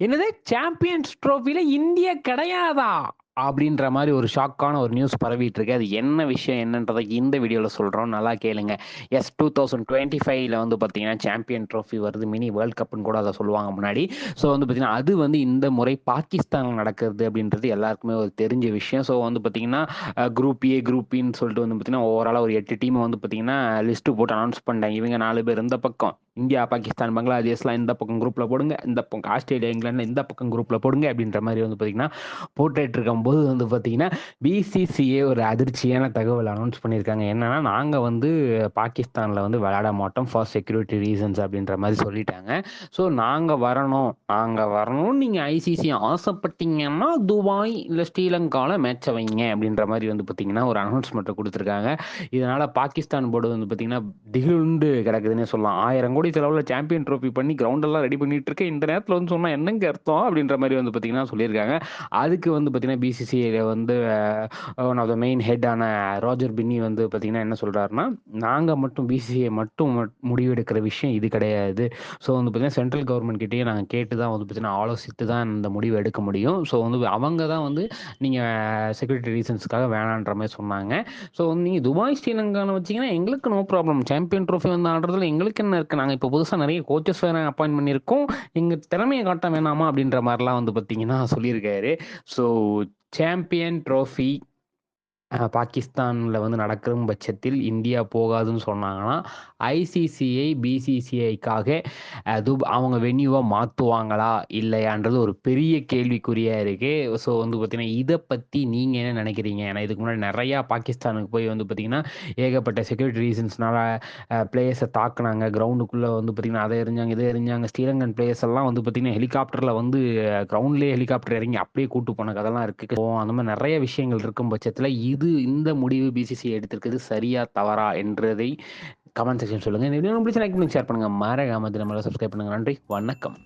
என்னது champions ட்ரோஃபில India கிடையாதா? அப்படின்ற மாதிரி ஒரு ஷாக்கான ஒரு நியூஸ் பரவிட்டு இருக்கு. அது என்ன விஷயம் என்னன்றதை இந்த வீடியோவில் சொல்கிறோம் நல்லா கேளுங்க. எஸ் 2025ல வந்து பார்த்தீங்கன்னா, சாம்பியன் ட்ரோஃபி வருது. மினி வேர்ல்ட் கப்னு கூட அதை சொல்லுவாங்க முன்னாடி. ஸோ வந்து பார்த்தீங்கன்னா, அது வந்து இந்த முறை பாகிஸ்தானில் நடக்கிறது அப்படின்றது எல்லாருக்குமே ஒரு தெரிஞ்ச விஷயம். ஸோ வந்து பார்த்தீங்கன்னா, குரூப் ஏ, குரூப் பின்னு சொல்லிட்டு வந்து பார்த்தீங்கன்னா, ஓவரால் ஒரு எட்டு டீம் வந்து பார்த்தீங்கன்னா, லிஸ்ட்டு போட்டு அனௌன்ஸ் பண்ணிட்டாங்க. இவங்க நாலு பேர் இந்த பக்கம். இந்தியா, பாகிஸ்தான், பங்களாதேஷ்லாம் இந்த பக்கம் குரூப்பில் போடுங்க. இந்த பக்கம் ஆஸ்திரேலியா, இங்கிலாண்டில் இந்த பக்கம் குரூப்பில் போடுங்க அப்படின்ற மாதிரி வந்து பார்த்தீங்கன்னா, போட்டுட்டு இருக்கும்போது வந்து பார்த்தீங்கன்னா, பிசிசிஏ ஒரு அதிர்ச்சியான தகவல் அனௌன்ஸ் பண்ணியிருக்காங்க. என்னன்னா, நாங்கள் வந்து பாகிஸ்தானில் வந்து விளையாட மாட்டோம். ஃபார் செக்யூரிட்டி ரீசன்ஸ் அப்படின்ற மாதிரி சொல்லிட்டாங்க. ஸோ நாங்கள் வரணும் நாங்கள் வரணும்னு நீங்கள் ஐசிசி ஆசைப்பட்டீங்கன்னா, துபாய் இல்லை ஸ்ரீலங்கால மேட்சை வைங்க அப்படின்ற மாதிரி வந்து பார்த்தீங்கன்னா, ஒரு அனௌன்ஸ்மெண்ட்டை கொடுத்துருக்காங்க இதனால் பாகிஸ்தான் போர்டு வந்து பார்த்தீங்கன்னா, திகிலுண்டு கிடக்குதுன்னே சொல்லலாம். ஆயிரம் கோடி செலவுல சாம்பியன் ட்ரோஃபி பண்ணி கிரவுண்டெல்லாம் ரெடி பண்ணிட்டு இருக்க. இந்த நேரத்தில் வந்து சொன்னால் என்னங்க அர்த்தம்? அப்படின்ற மாதிரி வந்து பார்த்தீங்கன்னா சொல்லியிருக்காங்க. அதுக்கு வந்து பார்த்தீங்கன்னா, பிசிசிஐல வந்து ஒன் ஆஃப் த மெயின் ஹெட்டான ராஜர் பின்னி வந்து பார்த்தீங்கன்னா, என்ன சொல்கிறாருன்னா நாங்கள் மட்டும் பிசிசிஐ மட்டும் முடிவெடுக்கிற விஷயம் இது கிடையாது. ஸோ வந்து பார்த்தீங்கன்னா, சென்ட்ரல் கவர்மெண்ட் கிட்டேயே நாங்கள் கேட்டு தான் வந்து பார்த்தீங்கன்னா, ஆலோசித்து தான் இந்த முடிவு எடுக்க முடியும். ஸோ வந்து அவங்க தான் வந்து நீங்கள் செக்யூரிட்டி ரீசன்ஸ்க்காக வேணான்ற மாதிரி சொன்னாங்க. ஸோ வந்து நீங்கள் துபாய், ஸ்ரீலங்கான்னு வச்சிங்கன்னா எங்களுக்கு நோ ப்ராப்ளம். சாம்பியன் ட்ரோஃபி வந்து ஆடுறதுல எங்களுக்கு என்ன இருக்குது நாங்கள் இப்போ புதுசாக நிறைய கோச்சஸ் வேறு அப்பாயின் பண்ணியிருக்கோம். எங்கள் திறமையை காட்ட வேணாமா? அப்படின்ற மாதிரிலாம் வந்து பார்த்தீங்கன்னா சொல்லியிருக்காரு. ஸோ சாம்பியன் ட்ரோஃபி அ பாகிஸ்தானில் வந்து நடக்கும் பட்சத்தில் இந்தியா போகாதுன்னு சொன்னாங்கன்னா, ஐசிசிஐ, பிசிசிஐக்காக துப் அவங்க வென்யூவாக மாற்றுவாங்களா இல்லையான்றது ஒரு பெரிய கேள்விக்குறியாக இருக்குது ஸோ வந்து பார்த்தீங்கன்னா, இதை பற்றி நீங்கள் என்ன நினைக்கிறீங்க? ஏன்னா இதுக்கு முன்னாடி நிறையா பாகிஸ்தானுக்கு போய் வந்து பார்த்தீங்கன்னா, ஏகப்பட்ட செக்யூரிட்டி ரீசன்ஸ்னால பிளேயர்ஸை தாக்குனாங்க. கிரவுண்டுக்குள்ளே வந்து பார்த்தீங்கன்னா, அதை எரிஞ்சாங்க இதை எரிஞ்சாங்க ஸ்ரீலங்கன் பிளேயர்ஸ் எல்லாம் வந்து பார்த்தீங்கன்னா, ஹெலிகாப்டரில் வந்து கிரவுண்ட்லேயே ஹெலிகாப்டர் இறங்கி அப்படியே கூட்டு போன கதெல்லாம் இருக்குது ஸோ அந்த மாதிரி நிறைய விஷயங்கள் இருக்கும் பட்சத்தில் இது இந்த முடிவு பிசிசி எடுத்திருக்கிறது சரியா? தவறா? என்றதை கமெண்ட் செக்ஷன் சொல்லுங்க. இந்த வீடியோ பிடிச்ச லைக் பண்ணி ஷேர் பண்ணுங்க. மறக்காம நம்மள சப்ஸ்கிரைப் பண்ணுங்கள் நன்றி. வணக்கம்.